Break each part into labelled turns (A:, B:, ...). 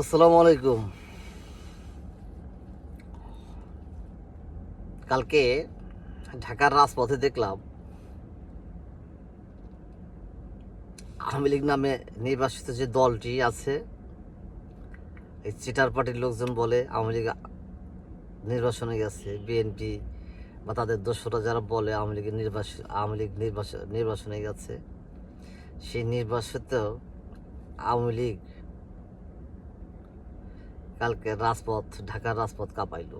A: আসসালামু আলাইকুম। কালকে ঢাকার রাজপথে দেখলাম আওয়ামী লীগ নামে নির্বাচিত যে দলটি আছে, এই চিটার পার্টির লোকজন বলে আওয়ামী লীগ নির্বাচনে গেছে, বিএনপি বা তাদের দোসরা যারা বলে আওয়ামী লীগের নির্বাচন আওয়ামী লীগ নির্বাচন নির্বাচনে গেছে, সেই নির্বাচিত আওয়ামী লীগ কালকে রাজপথ, ঢাকার রাজপথ কাঁপাইল।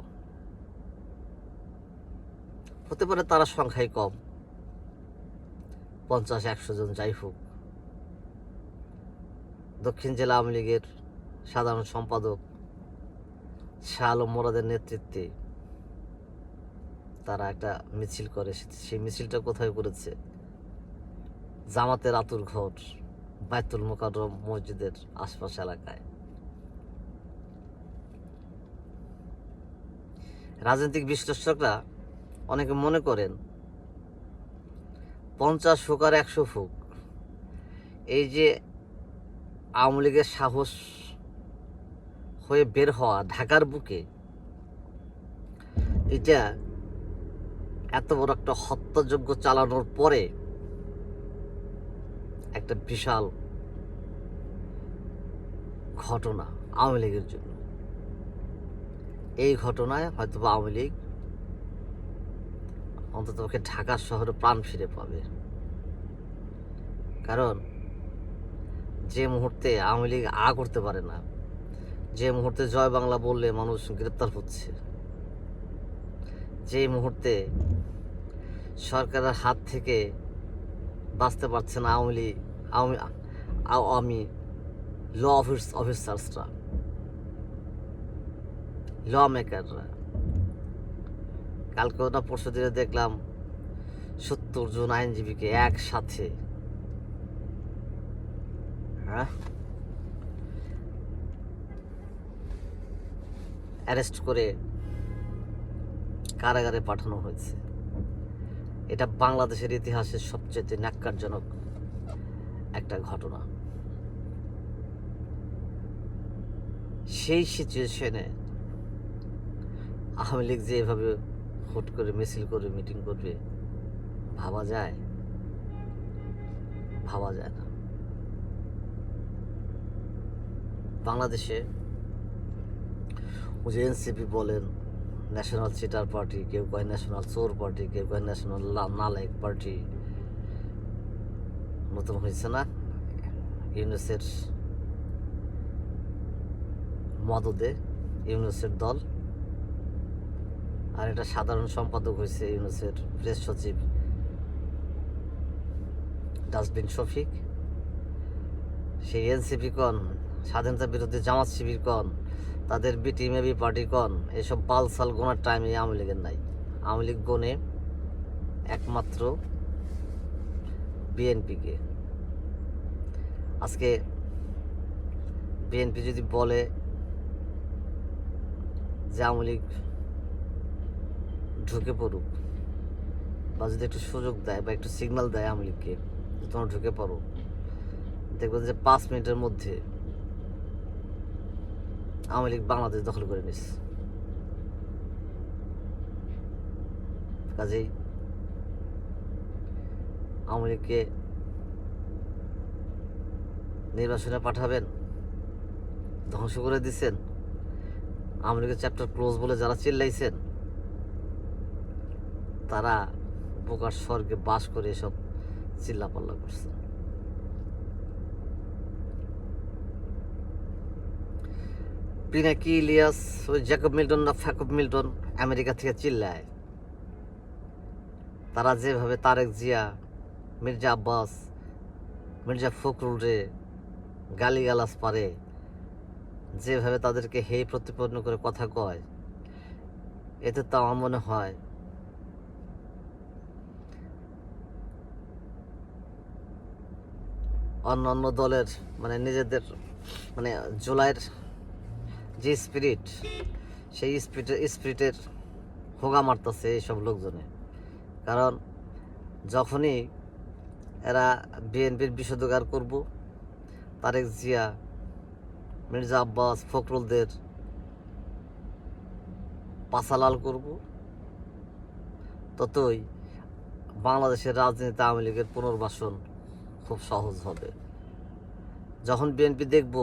A: হতে পারে তারা সংখ্যায় কম। পঞ্চাশ, একশো জন যাই হোক। দক্ষিণ জেলা আওয়ামী লীগের সাধারণ সম্পাদক শাহ আলম মোরাদের নেতৃত্বে তারা একটা মিছিল করে। সেই মিছিলটা কোথায় করেছে? জামাতের আতুর ঘর বায়তুল মোকাররম মসজিদের আশপাশ এলাকায়। রাজনৈতিক বিশ্লেষকরা অনেকে মনে করেন পঞ্চাশ ফুক আর একশো ফুক এই যে আওয়ামী লীগের সাহস হয়ে বের হওয়া ঢাকার বুকে, এটা এত বড় একটা হত্যাযজ্ঞ চালানোর পরে একটা বিশাল ঘটনা আওয়ামী লীগের জন্য। এই ঘটনায় হয়তো বা আওয়ামী লীগ অন্তত পক্ষে ঢাকা শহরে প্রাণ ফিরে পাবে। কারণ যে মুহূর্তে আওয়ামী লীগ আ করতে পারে না, যে মুহূর্তে জয় বাংলা বললে মানুষ গ্রেপ্তার হচ্ছে, যে মুহূর্তে সরকারের হাত থেকে বাঁচতে পারছে না আওয়ামী লীগ, আওয়ামী আওয়ামী ল অফিস অফিসার্সরা ল মেকাররা কালকে ওটা পরশু দিনে দেখলাম সত্তর জন আইনজীবীকে একসাথে। হ্যাঁ? অ্যারেস্ট করে কারাগারে পাঠানো হয়েছে। এটা বাংলাদেশের ইতিহাসের সবচেয়ে ন্যাক্কারজনক একটা ঘটনা। সেই সিচুয়েশনে আওয়ামী লীগ যে এভাবে হুট করে মিছিল করে মিটিং করবে, ভাবা যায়? ভাবা যায় না। বাংলাদেশে যে এনসিপি বলেন, ন্যাশনাল চিটার পার্টি, কেউ কয় ন্যাশনাল চোর পার্টি, কেউ কয় ন্যাশনাল নালায়ক পার্টি, নতুন হয়েছে না? ইউনুসের মদদে ইউনুসের দল আর এটা সাধারণ সম্পাদক হয়েছে ইউনুসের প্রেস সচিব ডাস্টবিন শফিক। সেই এনসিপি কন, স্বাধীনতা বিরোধী জামাত শিবির কন, তাদের বিটি মেবি পার্টি কন, এসব পালসাল গোনার টাইমে আওয়ামী লীগের নাই। আওয়ামী লীগ গনে একমাত্র বিএনপিকে আজকে বিএনপি যদি বলে যে আওয়ামী লীগ ঢুকে পড়ুক বা যদি একটু সুযোগ দেয় বা একটু সিগন্যাল দেয় আওয়ামী লীগকে যে তোমরা ঢুকে পড়ো দেখবেন যে পাঁচ মিনিটের মধ্যে আওয়ামী লীগ বাংলাদেশ দখল করে নিস কাজেই আওয়ামী লীগকে নির্বাচনে পাঠাবেন, ধ্বংস করে দিচ্ছেন আওয়ামী লীগের চ্যাপ্টার ক্লোজ বলে যারা চিল্লাইছেন তারা বোকার স্বর্গে বাস করে এসব চিল্লাপাল্লা করছে। পিনাকি, ইলিয়াস, ওই জ্যাকব মিল্টন না ফ্যাকব মিল্টন আমেরিকা থেকে চিল্লায়। তারা যেভাবে তারেক জিয়া, মির্জা আব্বাস, মির্জা ফখরুল রে গালিগালাস পারে, যেভাবে তাদেরকে হেই প্রতিপন্ন করে কথা কয়, এতে তো আমার মনে হয় অন্য অন্য দলের মানে নিজেদের মানে জুলাইয়ের যে স্পিরিট সেই স্পিরিটের স্পিরিটের হোগা মারতেছে এইসব লোকজনে। কারণ যখনই এরা বিএনপির বিষোদ্গার করব, তারেক জিয়া, মির্জা আব্বাস, ফখরুলদের পাশালাল করব, ততই বাংলাদেশের রাজনীতি আওয়ামী লীগের পুনর্বাসন খুব সহজ হবে। যখন বিএনপি দেখব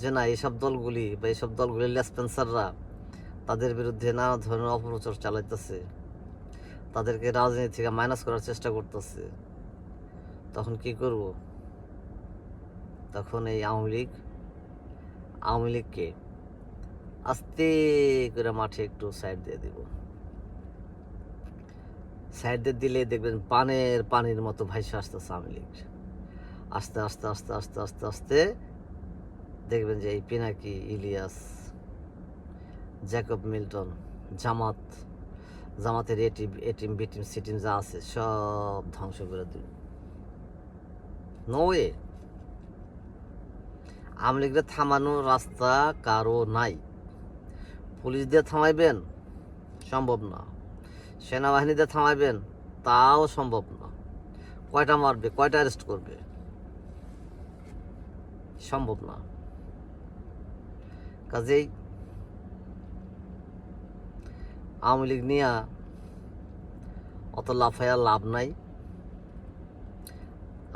A: যে না এইসব দলগুলি বা এইসব দলগুলির লেসপেন্সাররা তাদের বিরুদ্ধে নানা ধরনের অপপ্রচার চালাইতেছে, তাদেরকে রাজনীতি থেকে মাইনাস করার চেষ্টা করতেছে, তখন কি করব? তখন এই আওয়ামী লীগ, আওয়ামী লীগকে আস্তে করে মাঠে একটু সাইড দিয়ে দিব। সাইড দিয়ে দিলে দেখবেন পানের পানির মতো ভাইসে আসতেছে আওয়ামী লীগ। আস্তে আস্তে আস্তে আস্তে আস্তে আস্তে দেখবেন যে এই পিনাকি, ইলিয়াস, জ্যাকব মিল্টন, জামাত, জামাতের A team A team B team C team যা আছে সব ধ্বংস করে দিল। নো ওয়ে থামানোর রাস্তা কারও নাই। পুলিশ দিয়ে থামাইবেন? সম্ভব না। সেনাবাহিনী দিয়ে থামাইবেন? তাও সম্ভব না। কয়টা মারবে? কয়টা অ্যারেস্ট করবে? সম্ভব না। কাজেই আওয়ামী লীগ নিয়ে অত লাফাইয়া লাভ নাই।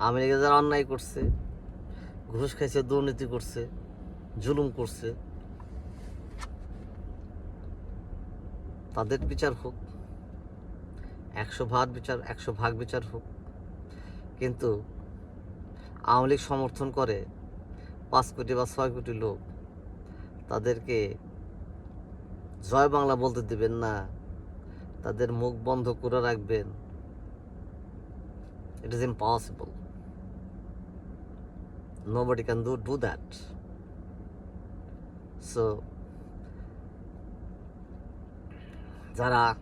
A: আওয়ামী লীগে যারা অন্যায় করছে, ঘুষ খাইছে, দুর্নীতি করছে, জুলুম করছে, তাদের বিচার হোক, একশো ভাগ বিচার, একশো ভাগ বিচার হোক। কিন্তু আওয়ামী লীগ সমর্থন করে পাঁচ কোটি বা ছয় কোটি লোক তাদেরকে জয় বাংলা বলতে দিবেন না। তাদের মুখ বন্ধ করে রাখবেন। It is impossible nobody can do do that. So, যারা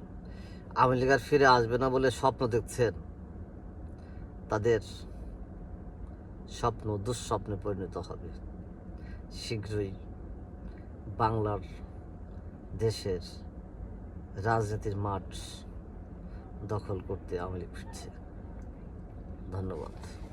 A: আওয়ামী লীগ আর ফিরে আসবে না বলে স্বপ্ন দেখছেন, তাদের স্বপ্ন, দুঃস্বপ্নে পরিণত হবে। শীঘ্রই বাংলার দেশের রাজনীতির মাঠ দখল করতে আওয়ামী লীগ ফিরছে। ধন্যবাদ।